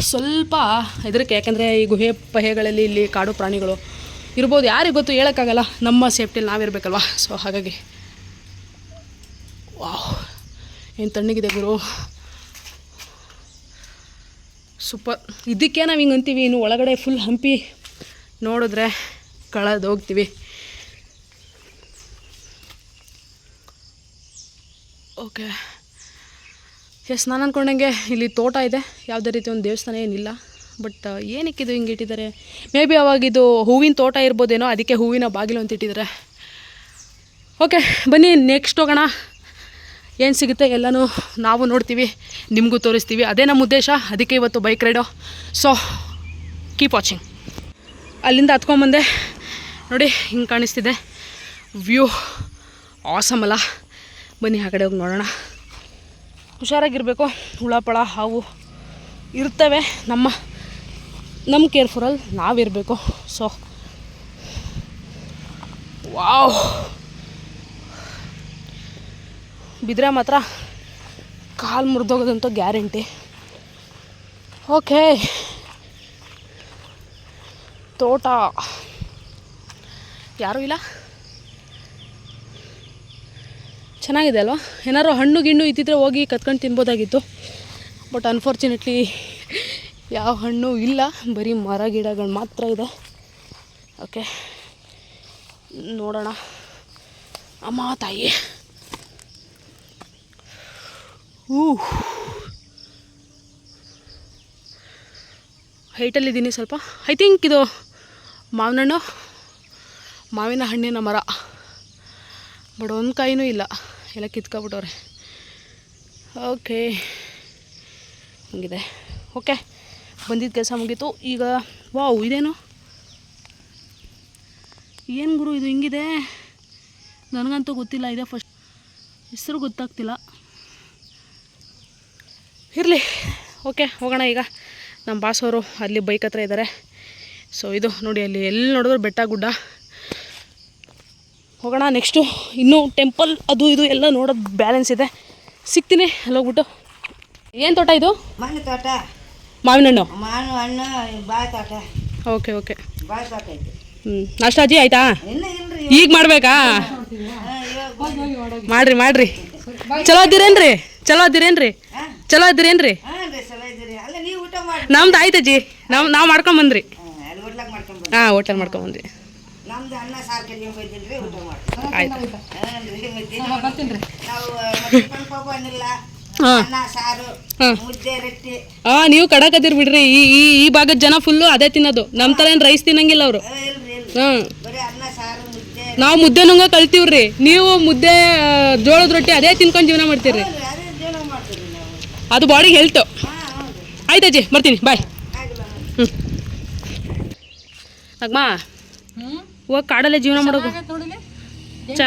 ಸ್ವಲ್ಪ ಹೆದರಿಕೆ. ಯಾಕೆಂದರೆ ಈ ಗುಹೆ ಪಹೆಗಳಲ್ಲಿ ಇಲ್ಲಿ ಕಾಡು ಪ್ರಾಣಿಗಳು ಇರ್ಬೋದು. ಯಾರಿಗೆ ಗೊತ್ತು ಹೇಳೋಕ್ಕಾಗಲ್ಲ. ನಮ್ಮ ಸೇಫ್ಟಿಲಿ ನಾವಿರಬೇಕಲ್ವ? ಸೊ ಹಾಗಾಗಿ. ವಾವ್ ಏನು ತಣ್ಣಗಿದೆ ಗುರು? ಸೂಪರ್. ಇದಕ್ಕೆ ನಾವು ಹಿಂಗೆ ಅಂತೀವಿ, ಇನ್ನು ಒಳಗಡೆ ಫುಲ್ ಹಂಪಿ ನೋಡಿದ್ರೆ ಕಳೆದು ಹೋಗ್ತೀವಿ. ಓಕೆ ಎಸ್ ನಾನು ಅಂದ್ಕೊಂಡಂಗೆ ಇಲ್ಲಿ ತೋಟ ಇದೆ. ಯಾವುದೇ ರೀತಿ ಒಂದು ದೇವಸ್ಥಾನ ಏನಿಲ್ಲ. ಬಟ್ ಏನಕ್ಕೆ ಇದು ಹಿಂಗೆ ಇಟ್ಟಿದ್ದಾರೆ ಮೇ ಬಿ ಅವಾಗಿದು ಹೂವಿನ ತೋಟ ಇರ್ಬೋದೇನೋ, ಅದಕ್ಕೆ ಹೂವಿನ ಬಾಗಿಲು ಅಂತ ಇಟ್ಟಿದ್ದಾರೆ ಓಕೆ ಬನ್ನಿ ನೆಕ್ಸ್ಟ್ ಹೋಗೋಣ. ಏನು ಸಿಗುತ್ತೆ ಎಲ್ಲನೂ ನಾವು ನೋಡ್ತೀವಿ, ನಿಮಗೂ ತೋರಿಸ್ತೀವಿ. ಅದೇ ನಮ್ಮ ಉದ್ದೇಶ, ಅದಕ್ಕೆ ಇವತ್ತು bike ride so keep watching ಅಲ್ಲಿಂದ ಹತ್ಕೊಂಬಂದೆ ನೋಡಿ, ಹಿಂಗೆ ಕಾಣಿಸ್ತಿದೆ. ವ್ಯೂ ಆಸಮ್ ಅಲ್ಲ. ಬನ್ನಿ, ಆ ಕಡೆ ಹೋಗಿ ನೋಡೋಣ. ಹುಷಾರಾಗಿರಬೇಕು. ಹುಳಪಳ, ಹಾವು ಇರ್ತವೆ. ನಮ್ಮ ನಮ್ಮ ಕೇರ್ಫುಲಲ್ಲಿ ನಾವಿರಬೇಕು. ಸೊ ವಾವ್ ಬಿದ್ದರೆ ಮಾತ್ರ ಕಾಲು ಮುರಿದೋಗೋದಂತೂ ಗ್ಯಾರಂಟಿ. ಓಕೆ. ತೋಟ. ಯಾರೂ ಇಲ್ಲ? ಚೆನ್ನಾಗಿದೆ ಅಲ್ವಾ? ಏನಾರು ಹಣ್ಣು ಗಿಣ್ಣು ಇದ್ದಿದ್ರೆ ಹೋಗಿ ಕತ್ಕೊಂಡು ತಿನ್ಬೋದಾಗಿತ್ತು. ಬಟ್ ಅನ್ಫಾರ್ಚುನೇಟ್ಲಿ ಯಾವ ಹಣ್ಣು ಇಲ್ಲ. ಬರೀ ಮರ ಗಿಡಗಳು ಮಾತ್ರ ಇದೆ. ಓಕೆ ನೋಡೋಣ. ಅಮ್ಮ ತಾಯಿ. ಹೂ ಹೈಟಲ್ಲಿದ್ದೀನಿ ಸ್ವಲ್ಪ. ಐ ಥಿಂಕ್ ಇದು ಮಾವಿನ ಹಣ್ಣು ಮಾವಿನ ಹಣ್ಣಿನ ಮರ. ಬಟ್ ಒಂದು ಕಾಯಿನೂ ಇಲ್ಲ. ಎಲ್ಲ ಕಿತ್ಕೊಬಿಟ್ಟವ್ರೆ. ಓಕೆ ಹಂಗಿದೆ. ಓಕೆ ಬಂದಿದ್ದ ಕೆಲಸ ಮುಗೀತು. ಈಗ ವಾವ್ ಇದೇನು? ಏನು ಗುರು ಇದು ಹಿಂಗಿದೆ? ನನಗಂತೂ ಗೊತ್ತಿಲ್ಲ. ಇದೆ ಫಸ್ಟ್ ಹೆಸರು ಗೊತ್ತಾಗ್ತಿಲ್ಲ. ಇರಲಿ. ಓಕೆ ಹೋಗೋಣ ಈಗ. ನಮ್ಮ ಬಾಸವರು ಅಲ್ಲಿ ಬೈಕ್ ಹತ್ರ ಇದ್ದಾರೆ ಸೊ ಇದು ನೋಡಿ ಅಲ್ಲಿ ಎಲ್ಲಿ ನೋಡಿದ್ರು ಬೆಟ್ಟ ಗುಡ್ಡ. ಹೋಗೋಣ ನೆಕ್ಸ್ಟು ಇನ್ನೂ ಟೆಂಪಲ್ ಅದು ಇದು ಎಲ್ಲ ನೋಡೋದು ಬ್ಯಾಲೆನ್ಸ್ ಇದೆ. ಸಿಗ್ತೀನಿ ಅಲ್ಲಿ ಹೋಗ್ಬಿಟ್ಟು. ಏನು ತೋಟ ಇದು?
ಮಾವಿನ ತೋಟ.
ಮಾವಿನ ಹಣ್ಣು?
ಮಾವಿನ ಹಣ್ಣು ಬಾಳೆ ತೋಟ.
ಓಕೆ ಓಕೆ
ಬಾಳೆ ತೋಟ ಐತಿ.
ಹ್ಞೂ ನಾಷ್ಟಾಜಿ ಆಯಿತಾ?
ಆಯ್ತಾ
ಈಗ ಮಾಡಬೇಕಾ? ಮಾಡಿರಿ ಮಾಡಿರಿ. ಚಲೋ ಅದಿರೇನ್ರಿ? ಚಲೋ ಅದಿರೇನ್ರಿ? ಚಲೋ
ಇದ್ರೇನ್ರಿ
ನಮ್ದು ಆಯ್ತಜ್ಜಿ. ನಾವು ನಾವು ಮಾಡ್ಕೊಂಬಂದ್ರಿ
ಹಾಂ ಅಲ್ಲಿ ಹೋಟ್ಲಾಗ ಮಾಡ್ಕೊಂಬರ್ರಿ
ಹಾಂ ಹೋಟೆಲ್
ಮಾಡ್ಕೊಂಡ್
ಬಂದ್ರಿ.
ಹಾಂ ನಾವು
ಕಡಕದಿರ್ ಬಿಡ್ರಿ. ಈ ಈ ಈ ಭಾಗದ ಜನ ಫುಲ್ಲು ಅದೇ ತಿನ್ನೋದು. ನಮ್ಮ ತರ ಏನ್ ರೈಸ್ ತಿನ್ನಂಗಿಲ್ಲ ಅವರು.
ಆ, ಇಲ್ರಿ ಇಲ್ರಿ.
ಹಾಂ.
ಬರೀ ಸಾರು ಮುದ್ದೆ
ನಾವು ಮುದ್ದೆ ನುಂಗ ಕಲ್ತೀವ್ರಿ. ನೀವು ಮುದ್ದೆ ಜೋಳದ ರೊಟ್ಟಿ ಅದೇ ತಿನ್ಕೊಂಡು ಜೀವನ ಮಾಡ್ತೀರಿ
ಹ್ಞೂ ರೀ ಅದೇ ಜೀವನ ಮಾಡ್ತೀವಿ ನಾವು
ಅದು ಬಾಡಿಗೆ ಹೆಲ್ತ್
ಆಯ್ತು
ಅಜ್ಜಿ ಬರ್ತೀನಿ ಬಾಯ್ ಹ್ಞೂ ಹೋಗಿ ಕಾಡಲ್ಲೇ ಜೀವನ ಮಾಡೋದು. ಚಾ.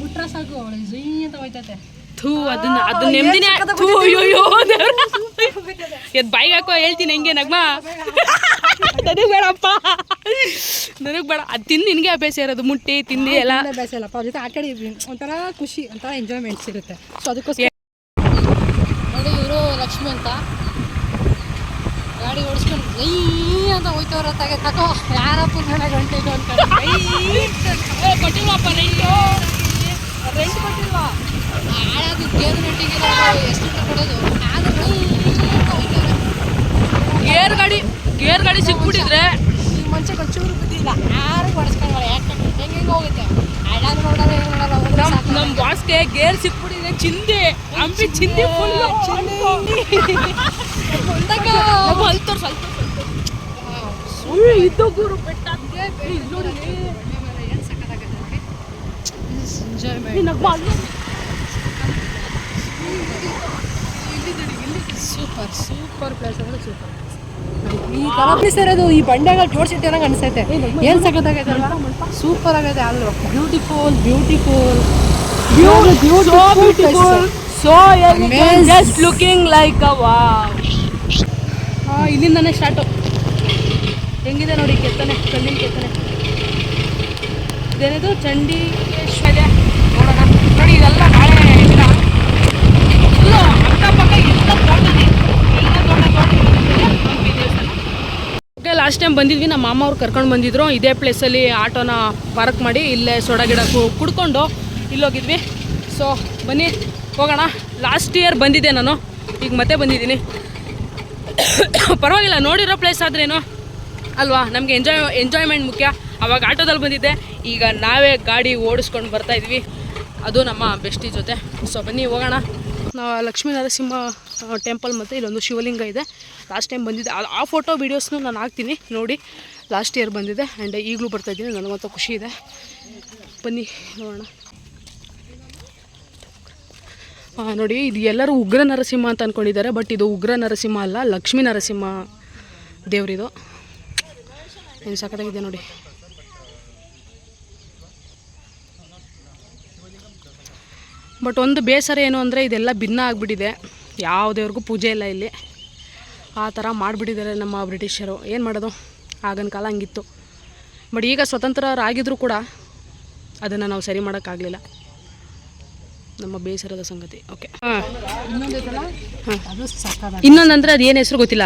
ಮುಟ್ರ ಸಾಕು ಅವಳು ಜೈ ಅಂತ ಹೋಯ್ತೈತೆ.
ಥೂ ಅದನ್ನ ಅದನ್ನ ನೆಮ್ಮದಿನೇ ಥೂ ಅಯ್ಯೋ [laughs] [laughs] ಎದ್ ಬಾಯಿಗೆ ಹಾಕೋ ಹೇಳ್ತೀನಿ ಹೆಂಗೆ ನಗ್ಮಾ? ನನಗೆ ಬೇಡಪ್ಪ. ನನಗೆ ಬೇಡ. ಅದು ತಿಂದು ನಿನಗೆ ಅಭ್ಯಾಸ ಇರೋದು ಮುಟ್ಟಿ ತಿಂಡಿ ಎಲ್ಲ.
ಅಭ್ಯಾಸ ಅವ್ರ ಜೊತೆ ಆಟ ಆಡಿದ್ವಿ ಒಂಥರ ಖುಷಿ ಒಂಥರ ಎಂಜಾಯ್ಮೆಂಟ್ಸ್ ಇರುತ್ತೆ ಸೊ ಅದಕ್ಕೋಸ್ಕರ ಲಕ್ಷ್ಮಿ ಅಂತ. ಗಾಡಿ ಓಡಿಸ್ಕೊಂಡು ಜೈ ಅಂತ ಹೋಯ್ತವ್ರ ತಗೆ. ತಗೋ ಯಾರಪ್ಪ ಮೇಲೆ ಗಂಟೆ ಇದು ಅಂತ
ಕೊಟ್ಟಿಲ್ವಪ್ಪ
ರೆಂಟ್ ಕೊಟ್ಟಿಲ್ವಾ? ಆಡೋದು ಗೇರ್ ರೆಂಟಿಗೆ ಎಷ್ಟು ಕೊಡೋದು. ಆದ್ರೆ
ಗೇರ್ ಗಾಡಿ ಗೇರ್ ಗಾಡಿ ಸಿಕ್ಬಿಟ್ಟಿದ್ರೆ
ಮನುಷ್ಯಗೆ ಒಂಚೂರು ಬುದ್ಧಿ ಇಲ್ಲ ಯಾರು ಹೊಡ್ಸ್ಕೊಂಡ್ರೆ ಯಾಕೆ? ಹೆಂಗೆ ಹೆಂಗೆ ಹೋಗುತ್ತೆ? ಅಡಾದು ನೋಡೋದು ಹೆಂಗೆ ನೋಡೋದು ಹೋದ್ರೆ
ನಮ್
ಸಾಕು.
ನಮ್ ಬಾಸ್ಗೆ ಗೇರ್ ಸಿಕ್ಬಿಟ್ಟಿದೆ ಚಿಂದೆ. ಹಂಪಿ ಚಿಂದೆ ಫುಲ್
ಮುಂದಕ್ಕೆ
ಅಲ್ಲಿ ತೋರ್ಸು, ಅಲ್ಲಿ ತೋರ್ಸು. ಇದು ಗುರು ಬೆಟ್ಟ
ಸೂಪರ್ ಸೂಪರ್ ಪ್ಲೇಸ್ ಅಂದ್ರೆ ಸೂಪರ್. ಈ ತರ ಸೇರೋದು ಈ ಬಂಡೆಗಳು ಜೋಡಿಸಿಟ್ಟಿರಂಗೆ ಅನಿಸೈತೆ ಏನು ಸಖತ್ತಾಗೈತೆ ಅಲ್ವಾ? ಸೂಪರ್ ಆಗೈತೆ ಅಲ್ಲೂ beautiful beautiful beautiful
so. Just looking like a wow ಇಲ್ಲಿಂದಾನೆ start ಹೆಂಗಿದೆ ನೋಡಿ ಕೆತ್ತನೆ ಕಲ್ಲಿನ ಕೆತ್ತನೆ. ಇದೇನಿದು? ಚಂಡಿಕೇಶ್ವರ. ನೋಡೋಣ. ನೋಡಿ ಇದೆಲ್ಲ ನಾಳೆ ಇಲ್ಲ ಅಕ್ಕಪಕ್ಕ ಎಲ್ಲ ತೋಟನೇ ಎಲ್ಲ ತೋಟ ತೋಟ ಹಂಪಿ ದೇವಸ್ಥಾನ ಓಕೆ ಲಾಸ್ಟ್ ಟೈಮ್ ಬಂದಿದ್ವಿ, ನಮ್ಮ ಮಾಮ ಅವ್ರು ಕರ್ಕೊಂಡು ಬಂದಿದ್ರು. ಇದೇ ಪ್ಲೇಸಲ್ಲಿ ಆಟೋನ ಪಾರ್ಕ್ ಮಾಡಿ ಇಲ್ಲೇ ಸೋಡ ಗಿಡ ಕು- ಕುಡ್ಕೊಂಡು ಇಲ್ಲೋಗಿದ್ವಿ. ಸೊ ಬನ್ನಿ, ಹೋಗೋಣ. ಲಾಸ್ಟ್ ಇಯರ್ ಬಂದಿದ್ದೆ ನಾನು, ಈಗ ಮತ್ತೆ ಬಂದಿದ್ದೀನಿ. ಪರವಾಗಿಲ್ಲ, ನೋಡಿರೋ ಪ್ಲೇಸ್ ಆದ್ರೇನು? ಅಲ್ವಾ? ನಮಗೆ ಎಂಜಾಯ್ ಎಂಜಾಯ್ಮೆಂಟ್ ಮುಖ್ಯ. ಅವಾಗ ಆಟೋದಲ್ಲಿ ಬಂದಿದ್ದೆ, ಈಗ ನಾವೇ ಗಾಡಿ ಓಡಿಸ್ಕೊಂಡು ಬರ್ತಾ ಇದ್ವಿ. ಅದು ನಮ್ಮ ಬೆಸ್ಟಿ ಜೊತೆ. ಸೊ ಬನ್ನಿ, ಹೋಗೋಣ. ನಾವು ಲಕ್ಷ್ಮೀ ನರಸಿಂಹ ಟೆಂಪಲ್ ಮತ್ತು ಇಲ್ಲೊಂದು ಶಿವಲಿಂಗ ಇದೆ. ಲಾಸ್ಟ್ ಟೈಮ್ ಬಂದಿದೆ ಆ- ಫೋಟೋ ವೀಡಿಯೋಸ್ನೂ ನಾನು ಹಾಕ್ತೀನಿ. ನೋಡಿ ಲಾಸ್ಟ್ ಇಯರ್ ಬಂದಿದೆ ಆ್ಯಂಡ್ ಈಗಲೂ ಬರ್ತಾಯಿದ್ದೀನಿ ನನಗಂತೂ ಖುಷಿ ಇದೆ. ಬನ್ನಿ, ನೋಡೋಣ. ನೋಡಿ, ಇದು ಎಲ್ಲರೂ ಉಗ್ರ ನರಸಿಂಹ ಅಂತ ಅಂದ್ಕೊಂಡಿದ್ದಾರೆ ಬಟ್ ಇದು ಉಗ್ರ ನರಸಿಂಹ ಅಲ್ಲ, ಲಕ್ಷ್ಮೀ ನರಸಿಂಹ ದೇವರಿದು. ಏನು ಸಖತ್ತಾಗಿದೆ ನೋಡಿ. ಬಟ್ ಒಂದು ಬೇಸರ ಏನು ಅಂದರೆ ಇದೆಲ್ಲ ಭಿನ್ನ ಆಗಿಬಿಟ್ಟಿದೆ. ಯಾವ ದೇವ್ರಿಗೂ ಪೂಜೆ ಇಲ್ಲ ಇಲ್ಲಿ. ಆ ಥರ ಮಾಡಿಬಿಟ್ಟಿದ್ದಾರೆ ನಮ್ಮ ಬ್ರಿಟಿಷರು. ಏನು ಮಾಡೋದು? ಆಗಿನ ಕಾಲ ಹಂಗಿತ್ತು. ಬಟ್ ಈಗ ಸ್ವತಂತ್ರರಾಗಿದ್ದರೂ ಕೂಡ ಅದನ್ನು ನಾವು ಸರಿ ಮಾಡೋಕ್ಕಾಗಲಿಲ್ಲ. ನಮ್ಮ ಬೇಸರದ ಸಂಗತಿ. ಓಕೆ ಹಾಂ.
ಅದು ಸಕ್ಕತ್ತಾಗ
ಇನ್ನೊಂದಂದ್ರೆ ಅದು ಏನು ಹೆಸರು ಗೊತ್ತಿಲ್ಲ.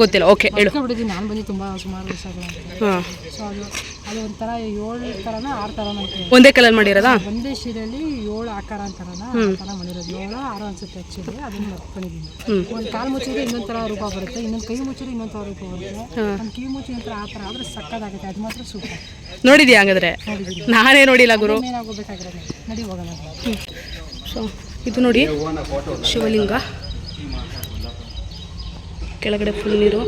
ಗೊತ್ತಿಲ್ಲ. ಓಕೆ ಹೇಳು.
ಬಿಟ್ಟಿದ್ದೀನಿ ನಾನು ಬಂದು ತುಂಬ ಸುಮಾರು ವರ್ಷಗಳು
ಹಾಂ.
ಸೊ ಅದು ಅದು ಒಂಥರ ಏಳು ಥರನ ಆರು ಥರನ ಐತೆ
ಒಂದೇ ಕಲರ್ ಮಾಡಿರೋದ?
ಒಂದೇ ಶಿಲೆಯಲ್ಲಿ ಏಳು ಆಕಾರ ಅಂತಾರಲ್ಲ ಆ ಥರ ಮಾಡಿರೋದು. ಏಳು ಆರು ಅನ್ಸುತ್ತೆ ಆ್ಯಕ್ಚುಲಿ ಅದನ್ನು ಮರ್ಕೊಂಡಿದ್ದೀನಿ ಒಂದು ಕಾಲು ಮುಚ್ಚಿದ್ರೆ ಇನ್ನೊಂದು ಥರ ರೂಪ ಬರುತ್ತೆ ಇನ್ನೊಂದು ಕೈ ಮುಚ್ಚಿದ್ರೆ ಇನ್ನೊಂದು ಥರ ರೂಪ ಬರುತ್ತೆ. ಒಂದು ಕಿವಿ ಮುಚ್ಚಿ ಆ ಥರ ಆದರೆ ಸಕ್ಕದಾಗುತ್ತೆ ಅದು ಮಾತ್ರ ಸೂಪರ್
ನೋಡಿದ್ಯಾ ಹಂಗಾದ್ರೆ? ನಾನೇ ನೋಡಿಲ್ಲ ಗುರು.
ಮೇಲಾಗೋಗ್ಬೇಕಾಗಿರೋದು ನಡಿ ಹೋಗೋಣ
ಸೊ ಇದು ನೋಡಿ ಶಿವಲಿಂಗ. ಕೆಳಗಡೆ ಫುಲ್ ನೀರು.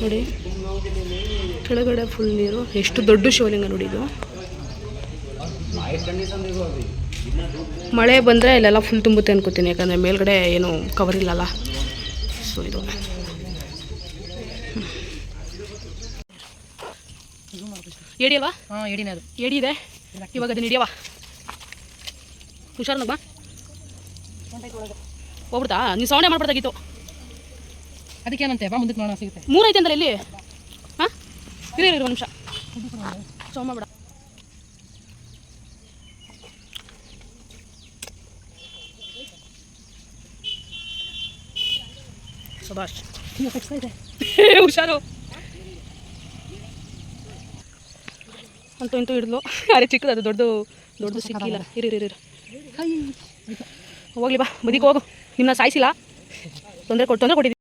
ನೋಡಿ ಕೆಳಗಡೆ ಫುಲ್ ನೀರು. ಎಷ್ಟು ದೊಡ್ಡ ಶಿವಲಿಂಗ ನೋಡಿ ಇದು. ಮಳೆ ಬಂದರೆ ಇಲ್ಲೆಲ್ಲ ಫುಲ್ ತುಂಬುತ್ತೆ ಅನ್ಕೋತೀನಿ ಯಾಕಂದರೆ ಮೇಲ್ಗಡೆ ಏನು ಕವರ್ ಇಲ್ಲಲ್ಲ. ಸೊ ಇದು. ಏಡಿ ಅಲ್ವಾ?
ಹಾಂ ಎಡಿನ ಅದು.
ಏಡಿ ಇದೆ? ಇವಾಗ ಅದನ್ನ ಹಿಡಿಯವಾ? ಹುಷಾರ್ ಬಾ ಹೋಗ್ಬಿಡ್ತಾ? ನೀನು ಸೌಂಡೆ ಮಾಡ್ಬಿಡ್ತಾಗಿತ್ತು
ಅದಕ್ಕೇನಂತೆ? ಬಾ ಮುಂದಕ್ಕೆ ನೋಡೋಣ ಸಿಗುತ್ತೆ.
ಮೂರು ಐತೆ ಅಂದ್ರೆ ಇಲ್ಲಿ. ಹಾಂ? ಇರೋ ಇರೋ ಒಂದು ನಿಮಿಷ. ಸೋಮ ಬಿಡ ಸುಭಾಷ್. [laughs] ಹುಷಾರು. ಅಂತೂ ಇಂತೂ ಹಿಡಿದ್ಲು. ಅರೆ ಚಿಕ್ಕದು ಅದು ದೊಡ್ಡದು ದೊಡ್ಡದು ಸಿಕ್ಕಿಲ್ಲ. ಇರಿ ಇರಿ ಇರಿ. ಹೋಗ್ಲಿ ಬಾ. ಮದಿಗೆ ಹೋಗು. ನಿನ್ನ ಸಾಯಿಸಿಲ್ಲ. ತೊಂದರೆ ಕೊಟ್ಟು ತೊಂದರೆ ಕೊಟ್ಟಿದ್ದೀನಿ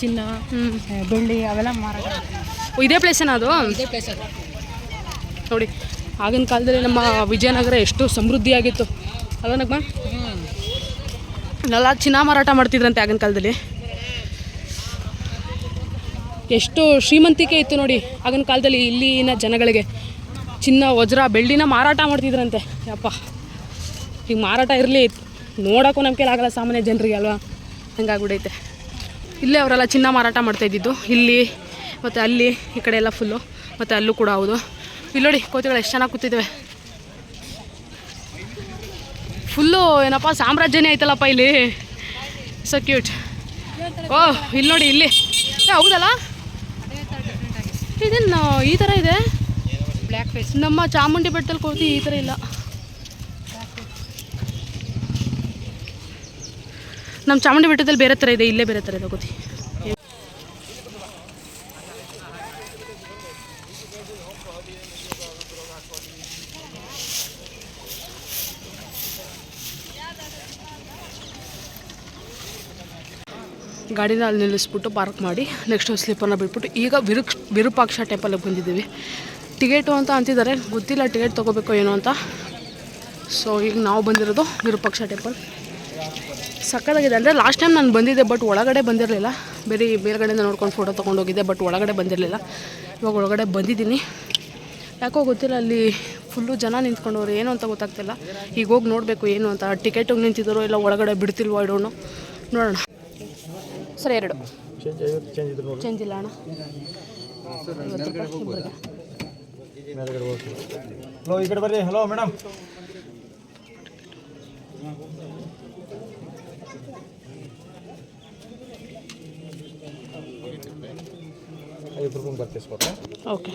ಚಿನ್ನ ಬೆಳ್ಳಿ ಅವೆಲ್ಲ ಮಾರಾಟ
ಇದೇ ಪ್ಲೇಸೇನಾ ಅದು?
ಇದೇ ಪ್ಲೇಸ್ ಅದು.
ನೋಡಿ ಆಗಿನ ಕಾಲದಲ್ಲಿ ನಮ್ಮ ವಿಜಯನಗರ ಎಷ್ಟು ಸಮೃದ್ಧಿಯಾಗಿತ್ತು ಅಲ್ವಾ ನಗ್ಮ ಎಲ್ಲ ಚಿನ್ನ ಮಾರಾಟ ಮಾಡ್ತಿದ್ರಂತೆ ಆಗಿನ ಕಾಲದಲ್ಲಿ. ಎಷ್ಟು ಶ್ರೀಮಂತಿಕೆ ಇತ್ತು ನೋಡಿ ಆಗಿನ ಕಾಲದಲ್ಲಿ ಇಲ್ಲಿನ ಜನಗಳಿಗೆ. ಚಿನ್ನ ವಜ್ರ ಬೆಳ್ಳಿನ ಮಾರಾಟ ಮಾಡ್ತಿದ್ರಂತೆ. ಯಪ್ಪ ಈಗ ಮಾರಾಟ ಇರಲಿ. ನೋಡೋಕ್ಕೂ ನಮ್ಮ ಆಗಲ್ಲ ಸಾಮಾನ್ಯ ಜನರಿಗೆ ಅಲ್ವಾ? ಹಂಗಾಗ್ಬಿಡೈತೆ. ಇಲ್ಲೇ ಅವರೆಲ್ಲ ಚಿನ್ನ ಮಾರಾಟ ಮಾಡ್ತಾ ಇದ್ದಿದ್ದು. ಇಲ್ಲಿ ಮತ್ತು ಅಲ್ಲಿ ಈ ಕಡೆ ಎಲ್ಲ ಫುಲ್ಲು ಮತ್ತು ಅಲ್ಲೂ ಕೂಡ ಹೌದು. ಇಲ್ಲಿ ನೋಡಿ ಕೋತಿಗಳು ಎಷ್ಟು ಚೆನ್ನಾಗಿ ಕೂತಿದ್ದಾವೆ. ಫುಲ್ಲು ಏನಪ್ಪ ಸಾಮ್ರಾಜ್ಯನೇ ಐತಲ್ಲಪ್ಪ ಇಲ್ಲಿ. ಸೊ ಕ್ಯೂಟ್ ಓ ಇಲ್ಲಿ ನೋಡಿ ಇಲ್ಲಿ. ಹೌದಲ್ಲ? ಇದೇನು ಈ ಥರ ಇದೆ?
ಬ್ಲ್ಯಾಕ್ ಫೇಸ್
ನಮ್ಮ ಚಾಮುಂಡಿ ಬೆಟ್ಟದಲ್ಲಿ ಕೋತಿ ಈ ಥರ ಇಲ್ಲ. ನಮ್ಮ ಚಾಮುಂಡಿ ಬೆಟ್ಟದಲ್ಲಿ ಬೇರೆ ಥರ ಇದೆ, ಇಲ್ಲೇ ಬೇರೆ ಥರ ಇದೆ, ಗೊತ್ತಿ. ಗಾಡಿನ ಅಲ್ಲಿ ನಿಲ್ಲಿಸ್ಬಿಟ್ಟು ಪಾರ್ಕ್ ಮಾಡಿ ನೆಕ್ಸ್ಟ್ ಸ್ಲೀಪರ್ನ ಬಿಟ್ಬಿಟ್ಟು, ಈಗ ವಿರುಕ್, ವಿರೂಪಾಕ್ಷ ಟೆಂಪಲ್ಗೆ ಬಂದಿದ್ದೀವಿ. ಟಿಕೆಟು ಅಂತ ಅಂತಿದ್ದಾರೆ, ಗೊತ್ತಿಲ್ಲ ಟಿಕೆಟ್ ತೊಗೋಬೇಕು ಏನೋ ಅಂತ. ಸೊ ಈಗ ನಾವು ಬಂದಿರೋದು ವಿರೂಪಾಕ್ಷ ಟೆಂಪಲ್ ಸಕ್ಕತ್ತಾಗಿದೆ. ಅಂದರೆ ಲಾಸ್ಟ್ ಟೈಮ್ ನಾನು ಬಂದಿದ್ದೆ ಬಟ್ ಒಳಗಡೆ ಬಂದಿರಲಿಲ್ಲ. ಬೇರೆ ಬೇರೆಗಡೆಯಿಂದ ನೋಡ್ಕೊಂಡು ಫೋಟೋ ತೊಗೊಂಡೋಗಿದ್ದೆ ಬಟ್ ಒಳಗಡೆ ಬಂದಿರಲಿಲ್ಲ. ಇವಾಗ ಒಳಗಡೆ ಬಂದಿದ್ದೀನಿ. ಯಾಕೋ ಗೊತ್ತಿಲ್ಲ ಅಲ್ಲಿ ಫುಲ್ಲು ಜನ ನಿಂತ್ಕೊಂಡವ್ರು ಏನು ಅಂತ ಗೊತ್ತಾಗ್ತಿಲ್ಲ. ಈಗ ಹೋಗಿ ನೋಡಬೇಕು ಏನು ಅಂತ. ಟಿಕೆಟಿಗೆ ನಿಂತಿದ್ದಾರೋ ಇಲ್ಲ ಒಳಗಡೆ ಬಿಡ್ತಿಲ್ವ ಇಡೋಣ ನೋಡೋಣ. ಸರ್ ಎರಡು. ಚೇಂಜ್ ಇಲ್ಲ ಅಣ್ಣ.
ಹಲೋ ಈ ಕಡೆ ಬರ್ರಿ. ಹಲೋ ಮೇಡಮ್ ಐವತ್ತು ರೂಪಾಯಿ ಬರ್ತಿಸ್ಕೊಟ್ರೆ
ಓಕೆ.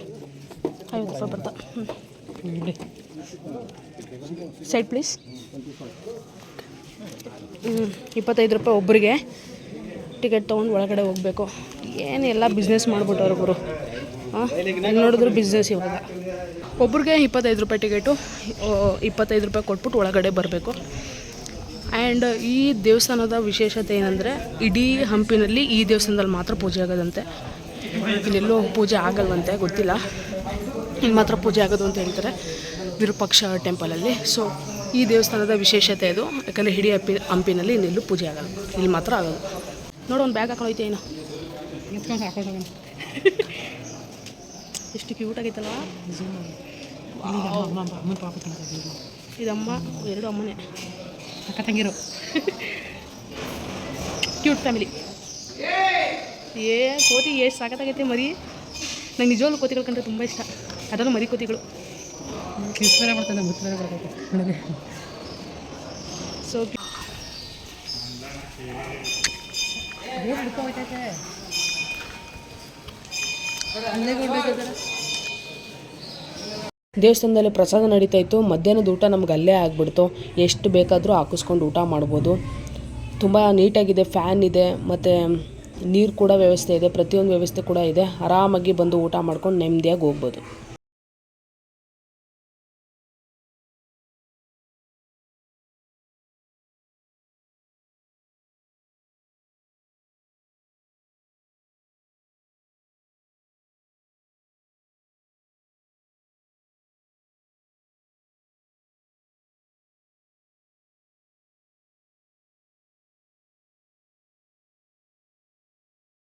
ಐವತ್ತು ರೂಪಾಯಿ ಸೈಡ್ ಪ್ಲೀಸ್. ಹ್ಞೂ ಇಪ್ಪತ್ತೈದು ರೂಪಾಯಿ ಒಬ್ಬರಿಗೆ ಟಿಕೆಟ್ ತೊಗೊಂಡು ಒಳಗಡೆ ಹೋಗಬೇಕು. ಏನು ಎಲ್ಲ ಬಿಸ್ನೆಸ್ ಮಾಡಿಬಿಟ್ಟವ್ರು ಗುರು. ಹಾಂ ನೋಡಿದ್ರು ಬಿಸ್ನೆಸ್ ಇವಾಗ. ಒಬ್ರಿಗೆ ಇಪ್ಪತ್ತೈದು ರೂಪಾಯಿ ಟಿಕೆಟು ಇಪ್ಪತ್ತೈದು ರೂಪಾಯಿ ಕೊಟ್ಬಿಟ್ಟು ಒಳಗಡೆ ಬರಬೇಕು. ಆ್ಯಂಡ್ ಈ ದೇವಸ್ಥಾನದ ವಿಶೇಷತೆ ಏನಂದರೆ, ಇಡೀ ಹಂಪಿನಲ್ಲಿ ಈ ದೇವಸ್ಥಾನದಲ್ಲಿ ಮಾತ್ರ ಪೂಜೆ ಆಗೋದಂತೆ. ಇಲ್ಲೆಲ್ಲೋ ಪೂಜೆ ಆಗಲ್ವಂತೆ ಗೊತ್ತಿಲ್ಲ. ಇಲ್ಲಿ ಮಾತ್ರ ಪೂಜೆ ಆಗೋದು ಅಂತ ಹೇಳ್ತಾರೆ ವಿರೂಪಾಕ್ಷ ಟೆಂಪಲಲ್ಲಿ ಸೊ ಈ ದೇವಸ್ಥಾನದ ವಿಶೇಷತೆ ಅದು. ಯಾಕಂದರೆ ಹಿಡಿ ಹಂಪಿ ಹಂಪಿನಲ್ಲಿ ಇನ್ನೆಲ್ಲೂ ಪೂಜೆ ಆಗಲ್ಲ. ಇಲ್ಲಿ ಮಾತ್ರ ಆಗೋದು ನೋಡು ಒಂದು ಬ್ಯಾಗ್ ಹಾಕೊಂಡು ಹೋಯ್ತೆ ಏನು? ಎಷ್ಟು ಕ್ಯೂಟ್ ಆಗೈತಲ್ಲ. ಇದಮ್ಮ ಎರಡು ಅಮ್ಮನೇ.
ಅಕ್ಕ ತಂಗಿರು.
ಕ್ಯೂಟ್ ಫ್ಯಾಮಿಲಿ ಏ ಕೋತಿ ಎಷ್ಟು ಸಾಕತ್ತಾಗೈತೆ ಮರಿ. ನಂಗೆ ನಿಜವಾಗ್ಲೂ ಕೋತಿಗಳು ಕಂಡ್ರೆ ತುಂಬ ಇಷ್ಟ. ಅದನ್ನು ಮರಿ ಕೋತಿಗಳು.
ಮಾಡ್ತಾನೆ ನನಗೆ
ಸೊ ದೇವಸ್ಥಾನದಲ್ಲಿ ಪ್ರಸಾದ ನಡೀತಾ ಇತ್ತು. ಮಧ್ಯಾಹ್ನದ ಊಟ ನಮ್ಗೆ ಅಲ್ಲೇ ಆಗಿಬಿಡ್ತು. ಎಷ್ಟು ಬೇಕಾದರೂ ಹಾಕಿಸ್ಕೊಂಡು ಊಟ ಮಾಡ್ಬೋದು. ತುಂಬ ನೀಟಾಗಿದೆ ಫ್ಯಾನ್ ಇದೆ ಮತ್ತು ನೀರು ಕೂಡ ವ್ಯವಸ್ಥೆ ಇದೆ ಪ್ರತಿಯೊಂದು ವ್ಯವಸ್ಥೆ ಕೂಡ ಇದೆ. ಆರಾಮಾಗಿ ಬಂದು ಊಟ ಮಾಡ್ಕೊಂಡು ನೆಮ್ಮದಿಯಾಗಿ ಹೋಗ್ಬೋದು.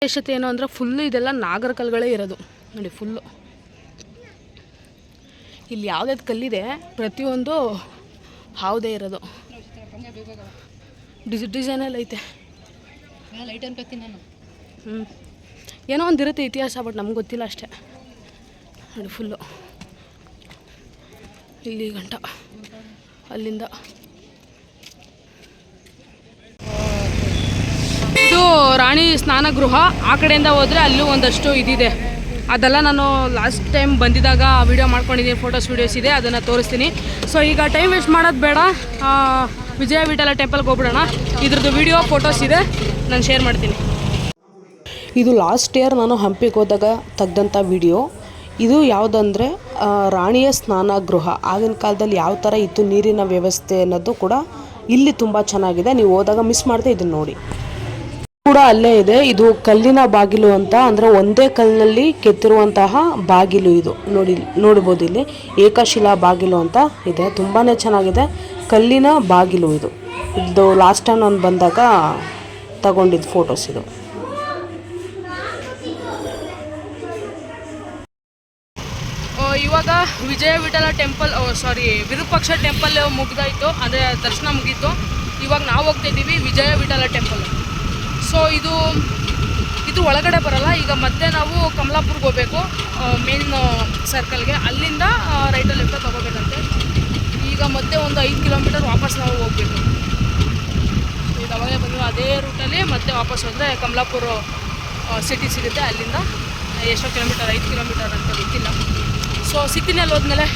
ವಿಶೇಷತೆ ಏನು ಅಂದರೆ ಫುಲ್ಲು ಇದೆಲ್ಲ ನಾಗರ ಕಲ್ಲುಗಳೇ ಇರೋದು. ನೋಡಿ ಫುಲ್ಲು ಇಲ್ಲಿ ಯಾವ್ದಾವ್ದು ಕಲ್ಲಿದೆ, ಪ್ರತಿಯೊಂದು ಹಾವುದೇ ಇರೋದು. ಡಿಸ್ ಡಿಸೈನಲ್ಲಿ ಐತೆ. ಹ್ಞೂ ಏನೋ ಒಂದು ಇರುತ್ತೆ ಇತಿಹಾಸ, ಬಟ್ ನಮ್ಗೆ ಗೊತ್ತಿಲ್ಲ ಅಷ್ಟೇ. ನೋಡಿ ಫುಲ್ಲು ಇಲ್ಲಿ ಗಂಟ. ಅಲ್ಲಿಂದ ಇದು ರಾಣಿ ಸ್ನಾನ ಗೃಹ ಆ ಕಡೆಯಿಂದ ಹೋದರೆ ಅಲ್ಲೂ ಒಂದಷ್ಟು ಇದಿದೆ. ಅದೆಲ್ಲ ನಾನು ಲಾಸ್ಟ್ ಟೈಮ್ ಬಂದಿದ್ದಾಗ ವೀಡಿಯೋ ಮಾಡ್ಕೊಂಡಿದ್ದೀನಿ ಫೋಟೋಸ್ ವೀಡಿಯೋಸ್ ಇದೆ, ಅದನ್ನು ತೋರಿಸ್ತೀನಿ. ಸೊ ಈಗ ಟೈಮ್ ವೇಸ್ಟ್ ಮಾಡೋದು ಬೇಡ. ವಿಜಯ ವಿಠಲ ಟೆಂಪಲ್ಗೆ ಹೋಗ್ಬಿಡೋಣ. ಇದ್ರದ್ದು ವಿಡಿಯೋ ಫೋಟೋಸ್ ಇದೆ. ನಾನು ಶೇರ್ ಮಾಡ್ತೀನಿ. ಇದು ಲಾಸ್ಟ್ ಇಯರ್ ನಾನು ಹಂಪಿಗೆ ಹೋದಾಗ ತೆಗ್ದಂಥ ವಿಡಿಯೋ ಇದು ಯಾವುದಂದರೆ ರಾಣಿಯ ಸ್ನಾನ ಗೃಹ ಆಗಿನ ಕಾಲದಲ್ಲಿ ಯಾವ ಥರ ಇತ್ತು ನೀರಿನ ವ್ಯವಸ್ಥೆ ಅನ್ನೋದು ಕೂಡ ಇಲ್ಲಿ ತುಂಬ ಚೆನ್ನಾಗಿದೆ. ನೀವು ಹೋದಾಗ ಮಿಸ್ ಮಾಡದೆ ಇದನ್ನು ನೋಡಿ. ಕೂಡ ಅಲ್ಲೇ ಇದೆ. ಇದು ಕಲ್ಲಿನ ಬಾಗಿಲು ಅಂತ, ಅಂದರೆ ಒಂದೇ ಕಲ್ಲಿನಲ್ಲಿ ಕೆತ್ತಿರುವಂತಹ ಬಾಗಿಲು ಇದು. ನೋಡಿ, ನೋಡ್ಬೋದು ಇಲ್ಲಿ. ಏಕಶಿಲಾ ಬಾಗಿಲು ಅಂತ ಇದೆ. ತುಂಬಾ ಚೆನ್ನಾಗಿದೆ. ಕಲ್ಲಿನ ಬಾಗಿಲು ಇದು. ಇದು ಲಾಸ್ಟ್ ಟೈಮ್ ನಾನು ಬಂದಾಗ ತಗೊಂಡಿದ್ದು ಫೋಟೋಸ್ ಇದು. ಇವಾಗ Vijaya Vitthala temple sorry Virupaksha temple ಮುಗ್ದಾಯ್ತು. ಅಂದರೆ ದರ್ಶನ ಮುಗೀತು. ಇವಾಗ ನಾವು ಹೋಗ್ತಾ ಇದ್ದೀವಿ ವಿಜಯ ವಿಠಲ ಟೆಂಪಲ್ ಸೊ ಇದು ಇದು ಒಳಗಡೆ ಬರಲ್ಲ. ಈಗ ಮತ್ತೆ ನಾವು ಕಮಲಾಪುರ್ಗೆ ಹೋಗಬೇಕು ಮೇನ್ ಸರ್ಕಲ್ಗೆ ಅಲ್ಲಿಂದ ರೈಟಲ್ಲಿ ಲೆಫ್ಟ್ ತಗೋಬೇಕಂತೆ. ಈಗ ಮತ್ತೆ ಒಂದು ಐದು ಕಿಲೋಮೀಟರ್ ವಾಪಸ್ ನಾವು ಹೋಗಬೇಕು. ಈಗ ಅವಾಗೇ ಬಂದು ಅದೇ ರೂಟಲ್ಲಿ ಮತ್ತೆ ವಾಪಸ್ ಹೋದರೆ ಕಮಲಾಪುರ ಸಿಟಿ ಸಿಗುತ್ತೆ. ಅಲ್ಲಿಂದ ಎಷ್ಟೋ ಕಿಲೋಮೀಟರ್ ಐದು ಕಿಲೋಮೀಟರ್ ಅಂತ ಗೊತ್ತಿಲ್ಲ. ಸೊ ಸಿಟಿನಲ್ಲಿ ಹೋದ್ಮೇಲೆ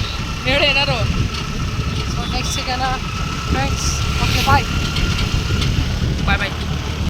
ಹೇಳು ಏನಾರು
ಸೊ ನೆಕ್ಸ್ಟ್ ಸಿಗೋಣ. Friends okay bye bye bye